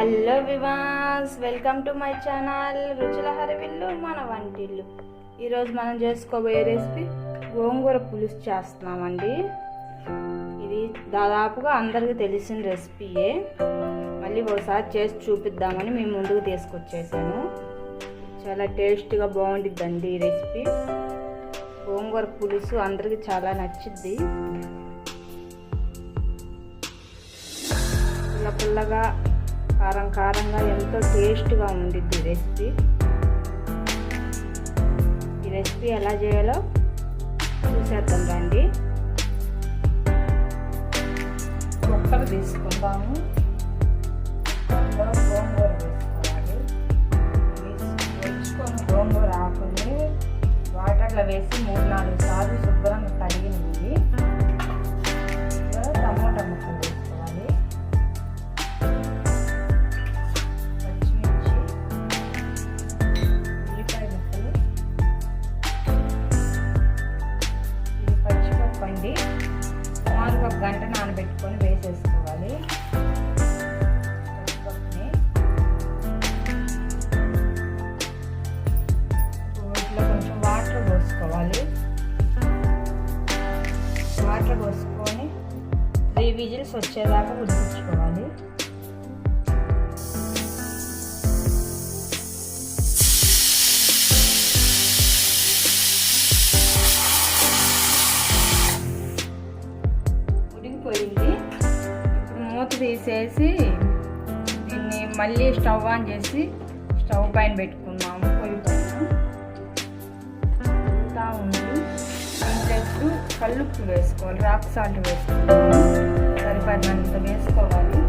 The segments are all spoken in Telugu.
హలో వివాస్ వెల్కమ్ టు మై ఛానల్ రుచుల హరివిల్లు మన వంటిల్లు ఈరోజు మనం చేసుకోబోయే రెసిపీ గోంగూర పులుసు చేస్తున్నామండి. ఇది దాదాపుగా అందరికీ తెలిసిన రెసిపీయే మళ్ళీ ఒకసారి చేసి చూపిద్దామని మేము ముందుకు తీసుకొచ్చేసాను. చాలా టేస్ట్గా బాగుంటుందండి ఈ రెసిపీ గోంగూర పులుసు అందరికీ చాలా నచ్చుద్ది. పుల్ల పుల్లగా కారం కారంగా ఎంతో టేస్ట్గా ఉండిద్ది ఈ రెసిపీ. ఈ రెసిపీ ఎలా చేయాలో చూసేద్దాం రండి. ఒక్కలు తీసుకుందాము. గోంగూర వేసుకోవాలి. వేసుకొని గోంగూర ఆకుని వాటర్లో వేసి మూడు నాలుగు సార్లు శుభ్రంగా పెట్టుకొని వేసేసుకోవాలి. కొంచెం వాటర్ పోసుకోవాలి. వాటర్ పోసుకొని త్రీ విజిల్స్ వచ్చేదాకా ఉడికించుకోవాలి. ఉడికిపోయింది ఇప్పుడు మూత తీసేసి దీన్ని మళ్ళీ స్టవ్ ఆన్ చేసి స్టవ్ పైన పెట్టుకున్నాము పొయ్యి పైన. ఇంకా ఉంది. దీంట్లో ఇప్పుడు కల్లుప్పు వేసుకోవాలి రాక్ సాల్ట్ వేసుకోవాలి. సరిపడినంత వేసుకోవాలి.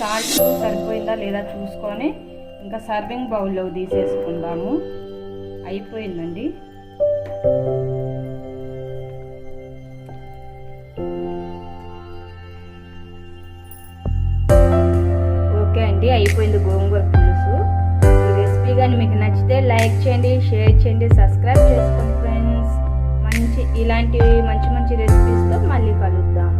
సాల్ట్ సరిపోయిందా లేదా చూసుకొని ఇంకా సర్వింగ్ బౌల్లో తీసేసుకుందాము. అయిపోయిందండి. ఓకే అండి అయిపోయింది గోంగూర పులుసు. ఈ రెసిపీ కానీ మీకు నచ్చితే లైక్ చేయండి షేర్ చేయండి సబ్స్క్రైబ్ చేసుకోండి ఫ్రెండ్స్. మంచి ఇలాంటి మంచి మంచి రెసిపీస్తో మళ్ళీ కలుద్దాం.